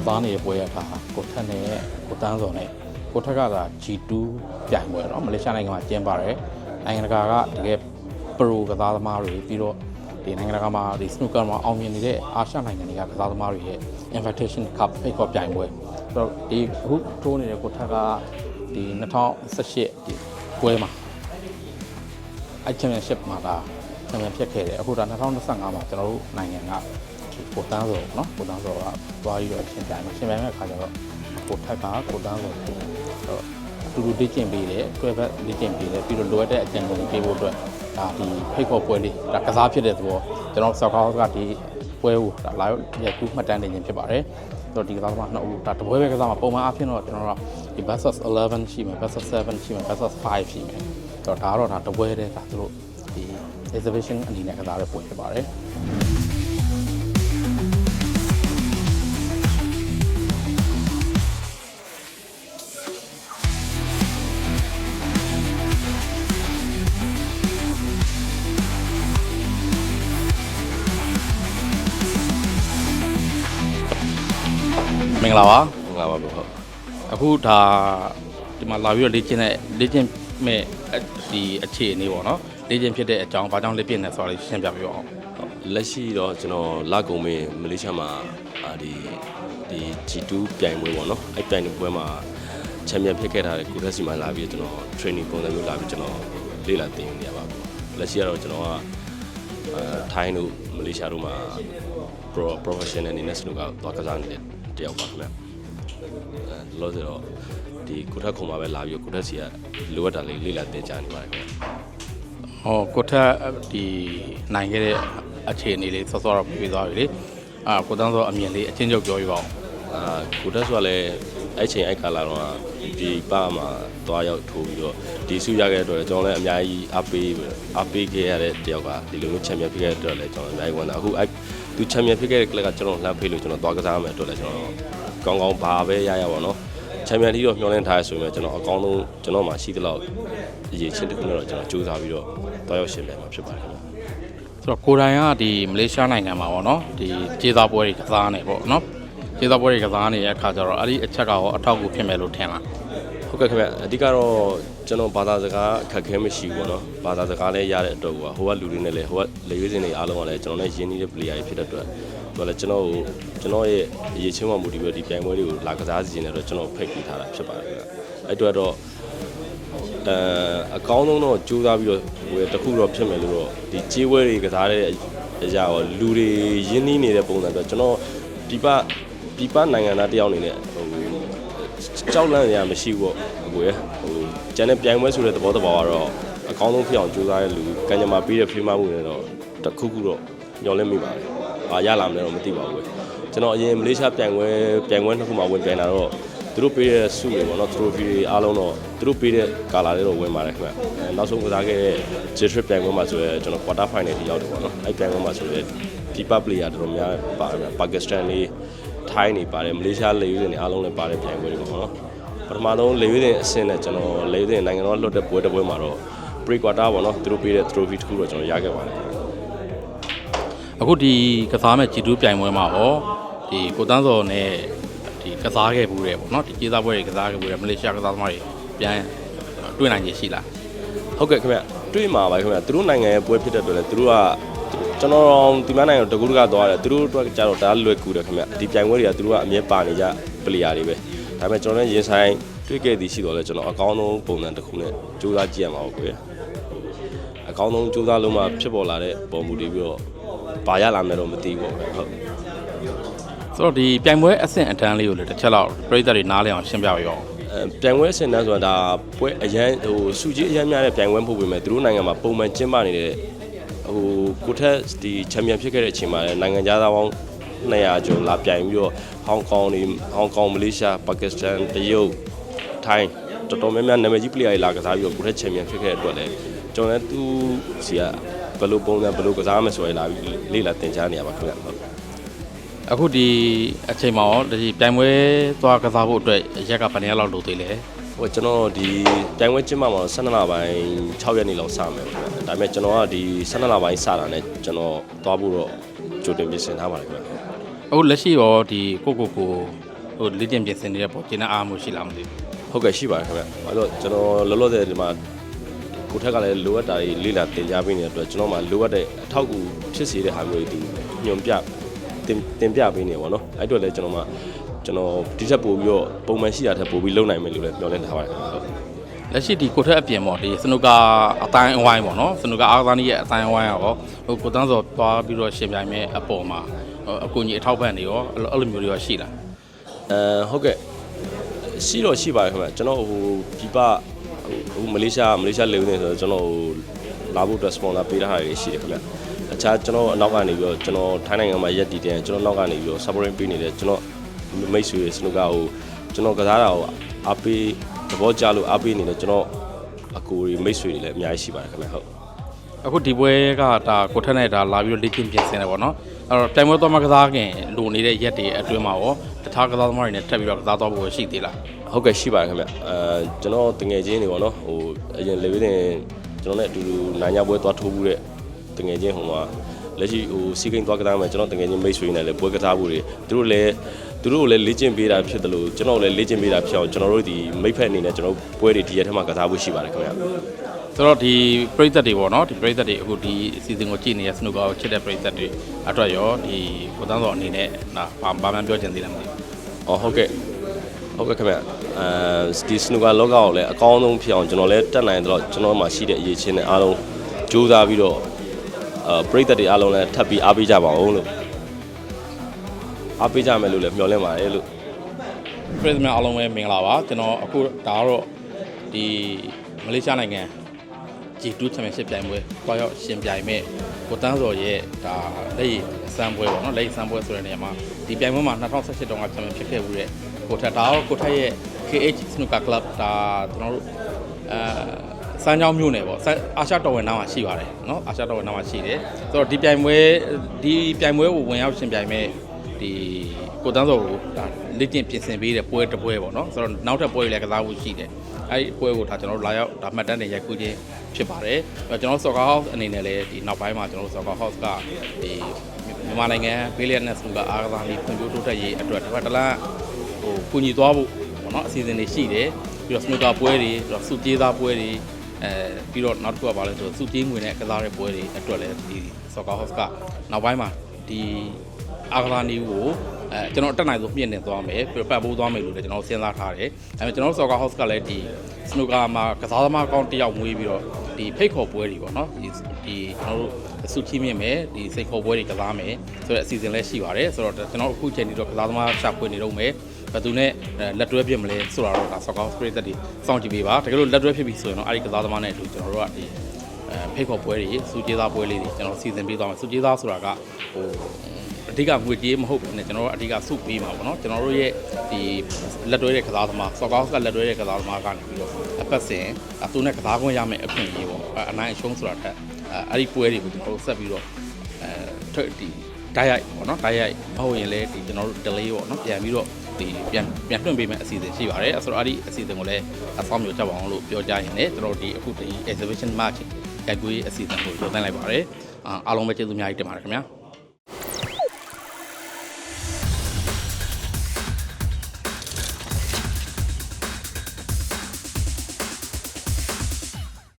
တပားနေတဲ့ပွဲရထားကိုထက်နဲ့ကိုတန်းစော်နဲ့ကိုထက်ကသာ G2 ပြိုင်ပွဲတော့မလေးရှားနိုင်ငံမှာကျင်းပါတယ်နိုင်ငံတကာကတကယ်ပရိုကစားသမားတွေပြီးတော့ဒီနိုင်ငံတကာမှာဒီ snooker မှာအောင်မြင်နေတဲ့အာရှနိုင်ငံတွေကကစားသမားတွေရဲ့ invitation cup ဖိတ်ခေါ်ပြိုင်ပွဲဆိုတော့ဒီအခုထိုးနေတဲ့ကိုထက်ကဒီ2018ဒီပွဲမှာအဲ championship မှာဒါ championship ဖြစ်ခဲ့တယ်အခုဒါ2025မှာကျွန်တော်တို့နိုင်ငံက ကိုတန်းစောပေါ့နော်ကိုတန်းစောကသွားပြီးတော့ရှင်ပြိုင်မှာရှင်ပြိုင်မဲ့အခါကျတော့ကိုထက်ကကိုတန်းစောကိုတော့အတူတူလေ့ကျင့်ပေးတယ်တွဲဘက်လေ့ကျင့်ပေးတယ်ပြီးတော့လိုအပ်တဲ့အကြံကုန်ပေးဖို့အတွက်ဒါဒီဖိတ်ခေါ်ပွဲလေးဒါကစားဖြစ်တဲ့သဘောကျွန်တော်ဆောက်ကားကဒီပွဲကိုဒါလာရောက်ရက်ကူးမှတ်တမ်းနေခြင်းဖြစ်ပါတယ်တော့ဒီကစားသမားနှစ်ဦးဒါတပွဲပဲကစားမှာပုံမှန်အဖြစ်တော့ကျွန်တော်တို့ဒီ versus 11ရှိမယ် versus 7ရှိမယ် versus 5ရှိမယ်တော့ဒါကတော့ဒါတပွဲတည်းဒါသူတို့ဒီ exhibition အနေနဲ့ကစားရပွဲဖြစ်ပါတယ် င်္ဂလာပါငါပါဘဟုတ်အခုဒါဒီမှာလာပြီးတော့လေ့ကျင့်တဲ့လေ့ကျင့်မဲ့အဲ့ဒီအခြေအနေပေါ့နော်လေ့ကျင့်ဖြစ်တဲ့အကြောင်းဘာကြောင့်လေ့ကျင့်နေဆိုတာလေးရှင်းပြပေးပါအောင်လက်ရှိတော့ကျွန်တော်လာကုန်မင်းမလေးရှားမှာအာဒီဒီ G2 ပြိုင်ပွဲပေါ့နော်အဲ့ပြိုင်ပွဲမှာချန်ပီယံဖြစ်ခဲ့တာလေကိုရက်စီမှာလာပြီးကျွန်တော် training ပုံစံမျိုးလာပြီးကျွန်တော်လေ့လာသင်နေရပါဘူးလက်ရှိကတော့ကျွန်တော်ကအဲထိုင်းတို့မလေးရှားတို့မှာ pro professional အနေနဲ့စလို့ကသွားကစားနေတဲ့ တယောက်ပါခင်ဗျအဲလောဆယ်တော့ဒီကိုထက်ခုံမှာပဲလာပြီးကိုထက်စီကလိုအပ်တာလေးလေ့လာသင်ကြားနေပါတယ်ခင်ဗျဟောကိုထက်ဒီနိုင်ခဲ့တဲ့အခြေအနေလေးစောစောတော့ပြေးသွားပြီလေအာကိုတန်းစောအမြင်လေးအချင်းချုပ်ပြောပြပါအောင်အာကိုတက်ဆိုကလည်းအဲ့ချိန်အဲ့ကာလာတော့ဒီပါမှာတွားရောက်ထိုးပြီးတော့ဒီစုရခဲ့တဲ့အတွက်ကျွန်တော်လည်းအများကြီးအားပေးအားပေးခဲ့ရတဲ့တယောက်ကဒီလိုမျိုးချန်ပီယံဖြစ်ခဲ့တဲ့အတွက်လည်းကျွန်တော်အများကြီးဝမ်းသာအခုအဲ့ သူချန်ပီယံဖြစ်ခဲ့တဲ့ကလပ်ကကျွန်တော်လှမ်းဖေးလို့ကျွန်တော်သွားကစားမယ်အတွက်လည်းကျွန်တော်ကောင်းကောင်းဘာပဲရရပါတော့ချန်ပီယံတီးတော့မျှော်လင့်ထားရဆိုရင်ကျွန်တော်အကောင်းဆုံးကျွန်တော်မှရှိသလောက်အရေးချင်းတစ်ခုနဲ့တော့ကျွန်တော်စူးစမ်းပြီးတော့တွားရောက်ရှင်ပြန်မှာဖြစ်ပါတယ်ခင်ဗျဆိုတော့ကိုတိုင်ကဒီမလေးရှားနိုင်ငံမှာပေါ့နော်ဒီခြေသားပွဲတွေကစားနေပေါ့နော်ခြေသားပွဲတွေကစားနေတဲ့အခါကျတော့အဲ့ဒီအချက်ကရောအထောက်အကူဖြစ်မယ်လို့ထင်လား ဟုတ်ကဲ့ခင်ဗျအဓိကတော့ကျွန်တော်ဘာသာစကားအခက်ခဲမရှိဘူးပေါ့နော်ဘာသာစကားလည်းရတဲ့အတွက်ကဟိုကလူတွေနဲ့လည်းဟိုကလေရွေးစင်တွေအားလုံးကလည်းကျွန်တော်နဲ့ရင်းနှီးတဲ့ player တွေဖြစ်တဲ့အတွက်သူကလည်းကျွန်တော်ကိုကျွန်တော်ရဲ့အရေးချင်းမှမူတည်ပြီးတော့ဒီပြိုင်ပွဲတွေကိုလာကစားစီနေတဲ့အတွက်ကျွန်တော်ဖိတ်ပေးထားတာဖြစ်ပါတယ်ခင်ဗျအဲ့အတွက်တော့အဲအကောင်းဆုံးတော့ကြိုးစားပြီးတော့ဟိုတခုတော့ဖြစ်မယ်လို့တော့ဒီကြေးဝဲတွေကစားတဲ့အရာရောလူတွေရင်းနှီးနေတဲ့ပုံစံအတွက်ကျွန်တော်ဒီပဒီပနိုင်ငံသားတယောက်အနေနဲ့ဟို ကြောက်လန့်ရမရှိဘူးပေါ့အကိုရဟိုကျန်တဲ့ပြိုင်ပွဲဆိုတဲ့သဘောတဘာကတော့အကောင်းဆုံးဖြစ်အောင်ကြိုးစားတဲ့လူကံကြမ္မာပေးတဲ့ဖေးမမှုနဲ့တော့တစ်ခုခုတော့ညှော်လင့်မိပါတယ်။အာရလာမလဲတော့မသိပါဘူးပဲ။ကျွန်တော်အရင်မလေးရှားပြိုင်ပွဲပြိုင်ပွဲနှစ်ခုမှဝင်ပြိုင်လာတော့သူတို့ပေးတဲ့ဆုတွေပေါ့နော် trophy တွေအားလုံးတော့သူတို့ပေးတဲ့ကာလာတွေတော့ဝင်ပါတယ်ခင်ဗျ။အဲနောက်ဆုံးကစားခဲ့တဲ့ J-Trip ပြိုင်ပွဲမှာဆိုရဲကျွန်တော် quarter final ထိရောက်တယ်ပေါ့နော်။အဲ့ပြိုင်ပွဲမှာဆိုရဲဒီပပလီယာတော်တော်များပါတယ်ပါကစ္စတန်လေး ထိုင်းနေပါတယ်မလေးရှားလေယူစင်တွေအားလုံးလည်းပါတယ်ပြိုင်ပွဲတွေပေါ့နော်ပထမဆုံးလေယူစင်အဆင့်နဲ့ကျွန်တော်လေယူစင်နိုင်ငံတော်လွတ်တဲ့ပွဲတစ်ပွဲမှာတော့ pre quarter ပေါ့နော်သူတို့ပေးတဲ့ trophy တစ်ခုတော့ကျွန်တော်ရခဲ့ပါတယ်အခုဒီကစားမဲ့ G2 ပြိုင်ပွဲမှာရောဒီကိုတန်းစော်နဲ့ဒီကစားခဲ့ဘူးတယ်ပေါ့နော်ဒီကျေးသားပွဲတွေကစားခဲ့ဘူးတယ်မလေးရှားကစားသမားတွေပြန်တွေ့နိုင်ရရှိလားဟုတ်ကဲ့ခင်ဗျတွေ့မှာပါခင်ဗျသူတို့နိုင်ငံရဲ့ပွဲဖြစ်တဲ့အတွက်လည်းသူတို့က ကျွန်တော်ဒီမနိုင်ငံတကူတကသွားတယ်သူတို့အတွက်ကြတော့ဒါလွယ်ကူတယ်ခင်ဗျဒီပြိုင်ပွဲတွေကသူတို့ကအမြဲပါနေကြ player တွေပဲဒါပေမဲ့ကျွန်တော်လည်းရင်ဆိုင်တွေ့ခဲ့သည်ရှိတော့လဲကျွန်တော်အကောင်းဆုံးပုံစံတစ်ခုနဲ့ကြိုးစားကြည့်ရမှာပေါ့ကွယ်အကောင်းဆုံးကြိုးစားလို့မှဖြစ်ပေါ်လာတဲ့ပုံမူတည်ပြီးတော့ဘာရလာမယ်တော့မသိဘူးပေါ့ဟုတ်ဆိုတော့ဒီပြိုင်ပွဲအဆင့်အတန်းလေးကိုလည်းတစ်ချက်လောက်ပြည်သက်တွေနားလည်အောင်ရှင်းပြပေးပါဦးအဲပြိုင်ပွဲအဆင့်တန်းဆိုတာဒါပွဲအရန်ဟိုစုကြီးအရန်များတဲ့ပြိုင်ပွဲမဟုတ်ပေမဲ့သူတို့နိုင်ငံမှာပုံမှန်ကျင်းပနေတဲ့ ဟိုကိုထက်ဒီချန်ပီယံဖြစ်ခဲ့တဲ့အချိန်မှာလည်းနိုင်ငံခြားသားပေါင်း200ကျော်လာပြိုင်ပြီးတော့ဟောင်ကောင်နေဟောင်ကောင်မလေးရှားပါကစ္စတန်တရုတ်ထိုင်းတော်တော်များများနာမည်ကြီး player တွေလာကစားပြီးတော့ကိုထက်ချန်ပီယံဖြစ်ခဲ့တဲ့အတွက်လည်းကျွန်တော်လည်းသူစီကဘယ်လိုပုံစံဘယ်လိုကစားမယ်ဆိုရင်လာပြီးလေ့လာသင်ကြားနေရပါခင်ဗျဟုတ်အခုဒီအချိန်မှာရောဒီပြိုင်ပွဲသွားကစားဖို့အတွက်ရက်ကဘယ်နှစ်ရက်လောက်လိုသေးလဲ ဟိုကျွန်တော်ဒီတိုင်ဝဲကျင်းပမှာတော့12လပိုင်း6ရက်နေ့လောက်စမယ်ပေါ့ခင်ဗျဒါပေမဲ့ကျွန်တော်ကဒီ12လပိုင်းစတာနဲ့ကျွန်တော်သွားဖို့တော့ကြိုတင်ပြင်ဆင်ထားပါတယ်ခင်ဗျအခုလက်ရှိရောဒီကိုကိုကိုဟိုလေ့ကျင့်ပြင်ဆင်နေတဲ့ပုံကျင်းတဲ့အားမှုရှိလားမသိဘူးဟုတ်ကဲ့ရှိပါတယ်ခင်ဗျအဲ့တော့ကျွန်တော်လောလောဆယ်ဒီမှာကိုထက်ကလည်းလိုအပ်တာတွေလေ့လာသင်ကြားပေးနေတဲ့အတွက်ကျွန်တော်မှလိုအပ်တဲ့အထောက်အကူဖြစ်စေတဲ့ဟာမျိုးတွေဒီညွန်ပြတင်တင်ပြပေးနေပါတော့အဲ့တော့လည်းကျွန်တော်မှ ကျွန်တော်ဒီထက်ပိုပြီးတော့ပုံမှန်ရှိတာထက်ပိုပြီးလုပ်နိုင်မယ်လို့လည်းပြောနေထားပါတယ်ခင်ဗျဟုတ်လက်ရှိဒီကိုထက်အပြင်ပေါ့ဒီစနုကာအတိုင်းအဝိုင်းပေါ့နော်စနုကာအားကစားနည်းရဲ့အတိုင်းအဝိုင်းရောဟိုကိုတန်းစောသွားပြီးတော့ရှင်ပြိုင်မဲ့အပေါ်မှာဟိုအကူကြီးအထောက်ပံ့တွေရောအဲ့လိုအဲ့လိုမျိုးတွေရောရှိလားအဲဟုတ်ကဲ့ရှိတော့ရှိပါတယ်ခင်ဗျကျွန်တော်ဟိုပြပဟိုမလေးရှားမလေးရှားလေဦးနေဆိုတော့ကျွန်တော်ဟိုလာဖို့အတွက် sponsor ပေးထားတာတွေရှိတယ်ခင်ဗျအခြားကျွန်တော်အနောက်ကနေပြီးတော့ကျွန်တော်ထိုင်းနိုင်ငံမှာရက်တည်တယ်ကျွန်တော်နောက်ကနေပြီးတော့ support ပေးနေတယ်ကျွန်တော် မိတ်ဆွေစနုကဟိုကျွန်တော်ကစားတာဟိုအားပေးသဘောကျလို့အားပေးနေတယ်ကျွန်တော်အကူတွေမိတ်ဆွေတွေလည်းအများကြီးရှိပါတယ်ခင်ဗျဟုတ်အခုဒီပွဲကဒါကိုထက်နဲ့ဒါလာပြီးတော့လေ့ကျင့်ပြင်ဆင်တယ်ပေါ့နော်အဲ့တော့တိုင်ပွဲသွားမှကစားခင်လိုနေတဲ့ရက်တွေအတွင်းမှာရောတခြားကစားသမားတွေနဲ့ထပ်ပြီးတော့ကစားသွားဖို့ရှိသေးလားဟုတ်ကဲ့ရှိပါတယ်ခင်ဗျအဲကျွန်တော်တငယ်ချင်းတွေပေါ့နော်ဟိုအရင်လေဝင်းတင်ကျွန်တော်နဲ့အတူတူနိုင်ညာပွဲသွားထိုးမှုတဲ့တငယ်ချင်းဟိုမှာလက်ရှိဟိုစီကိန်းသွားကစားမယ်ကျွန်တော်တငယ်ချင်းမိတ်ဆွေနဲ့လည်းပွဲကစားမှုတွေသူတို့လည်း သူတို့ကိုလည်းလေ့ကျင့်ပေးတာဖြစ်တယ်လို့ကျွန်တော်လည်းလေ့ကျင့်ပေးတာဖြစ်အောင်ကျွန်တော်တို့ဒီမိတ်ဖက်အနေနဲ့ကျွန်တော်ပွဲတွေဒီရက်ထဲမှာကစားဖို့ရှိပါတယ်ခင်ဗျဆိုတော့ဒီပရိသတ်တွေပေါ့နော်ဒီပရိသတ်တွေအခုဒီအစီအစဉ်ကိုကြည့်နေတဲ့စနုကာကိုချစ်တဲ့ပရိသတ်တွေအတွက်ရောဒီကိုတန်းစောအနေနဲ့ဒါဘာဘာမှပြောချင်သေးလားမသိဘူးအော်ဟုတ်ကဲ့ဟုတ်ကဲ့ခင်ဗျအဲဒီစနူကာလောကကိုလည်းအကောင်းဆုံးဖြစ်အောင်ကျွန်တော်လည်းတက်နိုင်တော့ကျွန်တော်မှာရှိတဲ့အရေးချင်းနဲ့အားလုံးကြိုးစားပြီးတော့အဲပရိသတ်တွေအားလုံးလည်းထပ်ပြီးအားပေးကြပါဦးလို့ အားပေးကြမယ်လို့လည်းမျှော်လင့်ပါတယ်လို့ပရိသတ်အားလုံးပဲမင်္ဂလာပါကျွန်တော်အခုဒါကတော့ဒီမလေးရှားနိုင်ငံ G2 Championship ပြိုင်ပွဲတွားရောက်ရှင်ပြိုင်မဲ့ကိုတန်းစော်ရဲ့ဒါလက်ရည်စမ်းပွဲပေါ့နော်လက်ရည်စမ်းပွဲဆိုတဲ့နေရာမှာဒီပြိုင်ပွဲမှာ2018တုန်းကချန်ပီယံဖြစ်ခဲ့မှုတဲ့ကိုထက်ဒါရောကိုထက်ရဲ့ KH Snooker Club ဒါကျွန်တော်တို့အဲစမ်းချောင်းမြို့နယ်ပေါ့အာရှတော်ဝင်နားမှာရှိပါတယ်နော်အာရှတော်ဝင်နားမှာရှိတယ်ဆိုတော့ဒီပြိုင်ပွဲဒီပြိုင်ပွဲကိုဝင်ရောက်ရှင်ပြိုင်မဲ့ ဒီကိုတန်းစောကိုဒါလက်ကျင့်ပြင်ဆင်ပေးတဲ့ပွဲတစ်ပွဲပေါ့နော်ဆိုတော့နောက်ထပ်ပွဲတွေလည်းကစားဖို့ရှိတယ်အဲ့ဒီပွဲကိုဒါကျွန်တော်တို့လာရောက်ဒါမှတ်တမ်းတွေရိုက်ကူးခြင်းဖြစ်ပါတယ်ကျွန်တော်တို့ Soccer House အနေနဲ့လည်းဒီနောက်ပိုင်းမှာကျွန်တော်တို့ Soccer House ကဒီမြန်မာနိုင်ငံပေးလျက်နဲ့စုကအားကစားလေးဖွံ့ဖြိုးတိုးတက်ရေးအတွက်တစ်ဖက်တစ်လမ်းဟိုကူညီသွားဖို့ပေါ့နော်အစီအစဉ်တွေရှိတယ်ပြီးတော့ snooker ပွဲတွေပြီးတော့စုပြေးသားပွဲတွေအဲပြီးတော့နောက်တစ်ခုကဘာလဲဆိုစုပြေးငွေနဲ့ကစားတဲ့ပွဲတွေအတွက်လည်းဒီ Soccer House ကနောက်ပိုင်းမှာဒီ အားကစားနည်းကိုအဲကျွန်တော်တက်နိုင်ဆုံးမြင့်နေသွားမယ်ပြီးတော့ပတ်ပိုးသွားမယ်လို့လည်းကျွန်တော်စဉ်းစားထားတယ်ဒါပေမဲ့ကျွန်တော် Soccer House ကလည်းဒီ snooker မှာကစားသမားကောင်းတစ်ယောက်မွေးပြီးတော့ဒီဖိတ်ခေါ်ပွဲတွေပေါ့နော်ဒီဒီကျွန်တော်တို့စုချီးမြင့်မယ်ဒီစိတ်ခေါ်ပွဲတွေကစားမယ်ဆိုတော့အစီအစဉ်လည်းရှိပါတယ်ဆိုတော့ကျွန်တော်အခုချိန်ဒီတော့ကစားသမားရှာဖွေနေတော့မယ်ဘယ်သူနဲ့လက်တွဲဖြစ်မလဲဆိုတာတော့ဒါ Soccer House Spirit တွေစောင့်ကြည့်ပေးပါတကယ်လို့လက်တွဲဖြစ်ပြီဆိုရင်တော့အဲ့ဒီကစားသမားနဲ့အတူကျွန်တော်တို့ကဒီအဲဖိတ်ခေါ်ပွဲတွေစုကျေးသားပွဲလေးတွေကျွန်တော်စီစဉ်ပေးသွားမယ်စုကျေးသားဆိုတာကဟိုအ ဓိကငွေကြေးမဟုတ်ဘူးねကျွန်တော်တို့အဓိကစုပေးမှာပေါ့နော်ကျွန်တော်တို့ရဲ့ဒီလက်တွဲတဲ့ကစားသမား Soccer House ကလက်တွဲတဲ့ကစားသမားကနေပြီးတော့အပတ်စဉ်အသူနဲ့ကစားခွင့်ရမယ်အခွင့်အရေးပေါ့အဲအနိုင်အရှုံးဆိုတာထက်အဲအဲ့ဒီပွဲတွေကိုကျွန်တော်တို့ဆက်ပြီးတော့အဲထွက်ဒီဓာတ်ရိုက်ပေါ့နော်ဓာတ်ရိုက်မဟုတ်ရင်လည်းဒီကျွန်တော်တို့ delay ပေါ့နော်ပြန်ပြီးတော့ဒီပြန်ပြန်လွှင့်ပေးမယ့်အစီအစဉ်ရှိပါတယ်အဲဆိုတော့အဲ့ဒီအစီအစဉ်ကိုလည်းအဆောင်မျိုးတက်ပါအောင်လို့ပြောကြရင်လည်းကျွန်တော်တို့ဒီအခုဒီ exhibition match ရိုက်ကူးရေးအစီအစဉ်ကိုရုပ်သိမ်းလိုက်ပါတယ်အာအားလုံးပဲကျေးဇူးအများကြီးတင်ပါတယ်ခင်ဗျာ